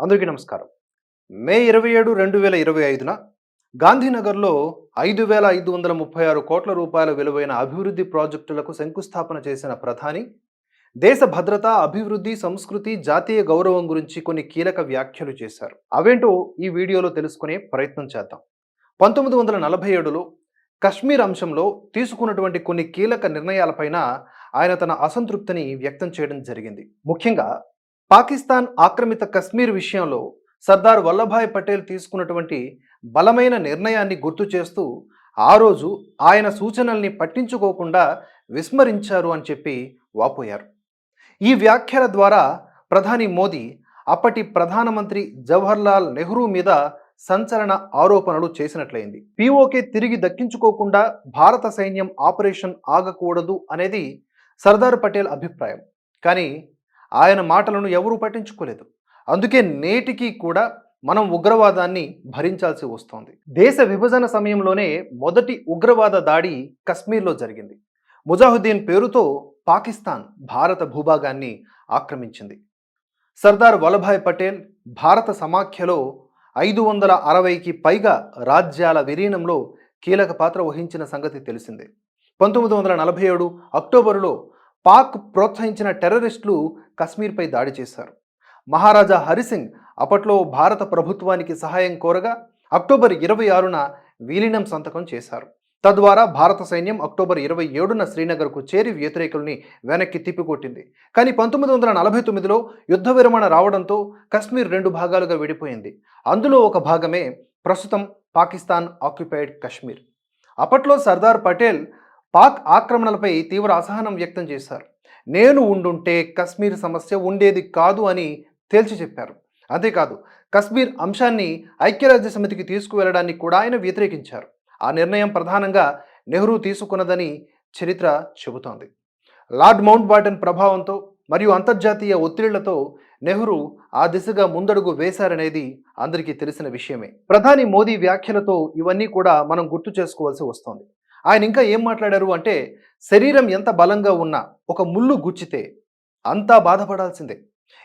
అందరికీ నమస్కారం. మే ఇరవై ఏడు రెండు వేల ఇరవై ఐదున గాంధీనగర్లో ఐదు వేల ఐదు వందల ముప్పై ఆరు కోట్ల రూపాయల విలువైన అభివృద్ధి ప్రాజెక్టులకు శంకుస్థాపన చేసిన ప్రధాని దేశ భద్రత అభివృద్ధి సంస్కృతి జాతీయ గౌరవం గురించి కొన్ని కీలక వ్యాఖ్యలు చేశారు. అవేంటో ఈ వీడియోలో తెలుసుకునే ప్రయత్నం చేద్దాం. పంతొమ్మిది వందల నలభై ఏడులో కశ్మీర్ అంశంలో తీసుకున్నటువంటి కొన్ని కీలక నిర్ణయాలపైన ఆయన తన అసంతృప్తిని వ్యక్తం చేయడం జరిగింది. ముఖ్యంగా పాకిస్తాన్ ఆక్రమిత కశ్మీర్ విషయంలో సర్దార్ వల్లభాయ్ పటేల్ తీసుకున్నటువంటి బలమైన నిర్ణయాన్ని గుర్తు చేస్తూ ఆ రోజు ఆయన సూచనల్ని పట్టించుకోకుండా విస్మరించారు అని చెప్పి వాపోయారు. ఈ వ్యాఖ్యల ద్వారా ప్రధాని మోదీ అప్పటి ప్రధానమంత్రి జవహర్లాల్ నెహ్రూ మీద సంచలన ఆరోపణలు చేసినట్లయింది. పిఓకే తిరిగి దక్కించుకోకుండా భారత సైన్యం ఆపరేషన్ ఆగకూడదు అనేది సర్దార్ పటేల్ అభిప్రాయం. కానీ ఆయన మాటలను ఎవరూ పట్టించుకోలేదు. అందుకే నేటికి కూడా మనం ఉగ్రవాదాన్ని భరించాల్సి వస్తోంది. దేశ విభజన సమయంలోనే మొదటి ఉగ్రవాద దాడి కశ్మీర్లో జరిగింది. ముజాహుద్దీన్ పేరుతో పాకిస్తాన్ భారత భూభాగాన్ని ఆక్రమించింది. సర్దార్ వల్లభాయ్ పటేల్ భారత సమాఖ్యలో ఐదు వందల అరవైకి పైగా రాజ్యాల విలీనంలో కీలక పాత్ర వహించిన సంగతి తెలిసిందే. పంతొమ్మిది వందల నలభై ఏడు అక్టోబరులో పాక్ ప్రోత్సహించిన టెర్రరిస్టులు కశ్మీర్పై దాడి చేశారు. మహారాజా హరిసింగ్ అప్పట్లో భారత ప్రభుత్వానికి సహాయం కోరగా అక్టోబర్ ఇరవై ఆరున విలీనం సంతకం చేశారు. తద్వారా భారత సైన్యం అక్టోబర్ ఇరవై ఏడున శ్రీనగర్కు చేరి వ్యతిరేకుల్ని వెనక్కి తిప్పికొట్టింది. కానీ పంతొమ్మిది వందల నలభై తొమ్మిదిలో యుద్ధ విరమణ రావడంతో కశ్మీర్ రెండు భాగాలుగా విడిపోయింది. అందులో ఒక భాగమే ప్రస్తుతం పాకిస్తాన్ ఆక్యుపైడ్ కశ్మీర్. అప్పట్లో సర్దార్ పటేల్ పాక్ ఆక్రమణలపై తీవ్ర అసహనం వ్యక్తం చేశారు. నేను ఉండుంటే కశ్మీర్ సమస్య ఉండేది కాదు అని తేల్చి చెప్పారు. అంతేకాదు కశ్మీర్ అంశాన్ని ఐక్యరాజ్య సమితికి తీసుకువెళ్ళడానికి కూడా ఆయన వ్యతిరేకించారు. ఆ నిర్ణయం ప్రధానంగా నెహ్రూ తీసుకున్నదని చరిత్ర చెబుతోంది. లార్డ్ మౌంట్ బాటన్ ప్రభావంతో మరియు అంతర్జాతీయ ఒత్తిళ్ళతో నెహ్రూ ఆ దిశగా ముందడుగు వేశారనేది అందరికీ తెలిసిన విషయమే. ప్రధాని మోదీ వ్యాఖ్యలతో ఇవన్నీ కూడా మనం గుర్తు చేసుకోవాల్సి వస్తోంది. ఆయన ఇంకా ఏం మాట్లాడారు అంటే శరీరం ఎంత బలంగా ఉన్నా ఒక ముళ్ళు గుచ్చితే అంతా బాధపడాల్సిందే.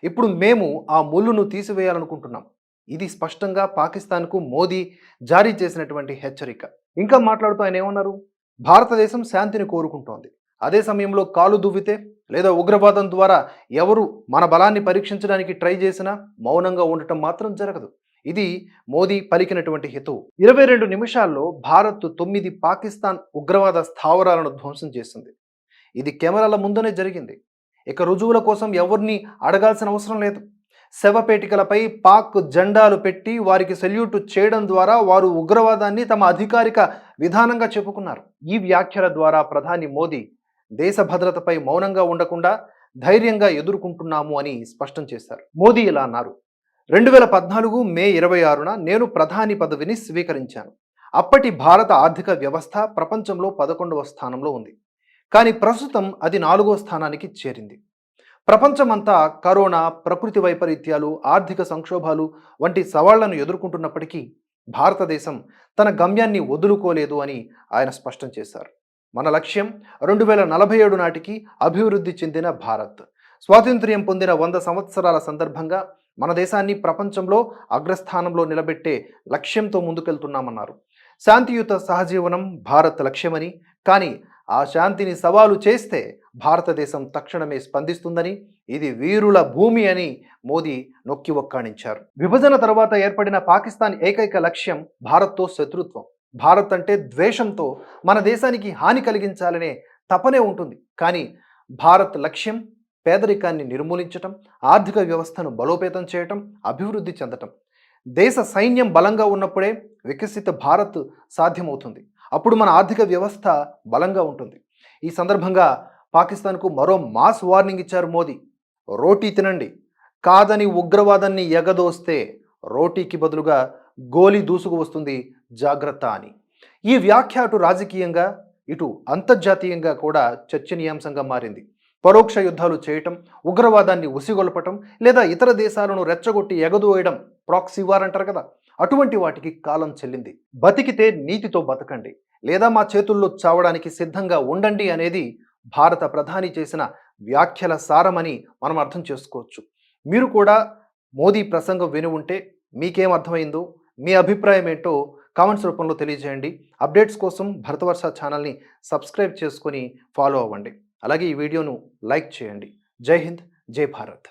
ఇప్పుడు మేము ఆ ముళ్ళును తీసివేయాలనుకుంటున్నాం. ఇది స్పష్టంగా పాకిస్తాన్కు మోదీ జారీ చేసినటువంటి హెచ్చరిక. ఇంకా మాట్లాడుతూ ఆయన ఏమన్నారు? భారతదేశం శాంతిని కోరుకుంటోంది. అదే సమయంలో కాలు దువ్వితే లేదా ఉగ్రవాదం ద్వారా ఎవరు మన బలాన్ని పరీక్షించడానికి ట్రై చేసినా మౌనంగా ఉండటం మాత్రం జరగదు. ఇది మోదీ పలికినటువంటి హితవు. ఇరవై రెండు నిమిషాల్లో భారత్ తొమ్మిది పాకిస్తాన్ ఉగ్రవాద స్థావరాలను ధ్వంసం చేసింది. ఇది కెమెరాల ముందునే జరిగింది. ఇక రుజువుల కోసం ఎవరిని అడగాల్సిన అవసరం లేదు. శవపేటికలపై పాక్ జెండాలు పెట్టి వారికి సెల్యూట్ చేయడం ద్వారా వారు ఉగ్రవాదాన్ని తమ అధికారిక విధానంగా చెప్పుకున్నారు. ఈ వ్యాఖ్యల ద్వారా ప్రధాని మోదీ దేశ భద్రతపై మౌనంగా ఉండకుండా ధైర్యంగా ఎదుర్కొంటున్నాము అని స్పష్టం చేశారు. మోదీ ఇలా అన్నారు. రెండు వేల పద్నాలుగు మే ఇరవై ఆరున నేను ప్రధాని పదవిని స్వీకరించాను. అప్పటి భారత ఆర్థిక వ్యవస్థ ప్రపంచంలో పదకొండవ స్థానంలో ఉంది. కానీ ప్రస్తుతం అది నాలుగో స్థానానికి చేరింది. ప్రపంచమంతా కరోనా ప్రకృతి వైపరీత్యాలు ఆర్థిక సంక్షోభాలు వంటి సవాళ్ళను ఎదుర్కొంటున్నప్పటికీ భారతదేశం తన గమ్యాన్ని వదులుకోలేదు అని ఆయన స్పష్టం చేశారు. మన లక్ష్యం రెండు వేల నలభై ఏడు నాటికి అభివృద్ధి చెందిన భారత్. స్వాతంత్ర్యం పొందిన వంద సంవత్సరాల సందర్భంగా మన దేశాన్ని ప్రపంచంలో అగ్రస్థానంలో నిలబెట్టే లక్ష్యంతో ముందుకెళ్తున్నామన్నారు. శాంతియుత సహజీవనం భారత్ లక్ష్యమని కానీ ఆ శాంతిని సవాలు చేస్తే భారతదేశం తక్షణమే స్పందిస్తుందని ఇది వీరుల భూమి అని మోదీ నొక్కి ఒక్కాణించారు. విభజన తర్వాత ఏర్పడిన పాకిస్తాన్ ఏకైక లక్ష్యం భారత్తో శత్రుత్వం. భారత్ అంటే ద్వేషంతో మన దేశానికి హాని కలిగించాలనే తపనే ఉంటుంది. కానీ భారత్ లక్ష్యం పేదరికాన్ని నిర్మూలించటం ఆర్థిక వ్యవస్థను బలోపేతం చేయటం అభివృద్ధి చెందటం. దేశ సైన్యం బలంగా ఉన్నప్పుడే వికసిత భారత్ సాధ్యమవుతుంది. అప్పుడు మన ఆర్థిక వ్యవస్థ బలంగా ఉంటుంది. ఈ సందర్భంగా పాకిస్తాన్కు మరో మాస్ వార్నింగ్ ఇచ్చారు మోదీ. రోటీ తినండి. కాదని ఉగ్రవాదాన్ని ఎగదోస్తే రోటీకి బదులుగా గోలీ దూసుకు వస్తుంది జాగ్రత్త అని. ఈ వ్యాఖ్య అటు రాజకీయంగా ఇటు అంతర్జాతీయంగా కూడా చర్చనీయాంశంగా మారింది. పరోక్ష యుద్ధాలు చేయటం ఉగ్రవాదాన్ని ఉసిగొల్పటం లేదా ఇతర దేశాలను రెచ్చగొట్టి ఎగదోయడం ప్రాక్సీ వార్ అంటారు కదా. అటువంటి వాటికి కాలం చెల్లింది. బతికితే నీతితో బతకండి. లేదా మా చేతుల్లో చావడానికి సిద్ధంగా ఉండండి అనేది భారత ప్రధాని చేసిన వ్యాఖ్యల సారమని మనం అర్థం చేసుకోవచ్చు. మీరు కూడా మోదీ ప్రసంగం విని ఉంటే మీకేం అర్థమైందో మీ అభిప్రాయం ఏంటో కామెంట్స్ రూపంలో తెలియజేయండి. అప్డేట్స్ కోసం భరతవర్ష ఛానల్ని సబ్స్క్రైబ్ చేసుకొని ఫాలో అవ్వండి. అలాగే ఈ వీడియోను లైక్ చేయండి. జై హింద్ జై భారత్.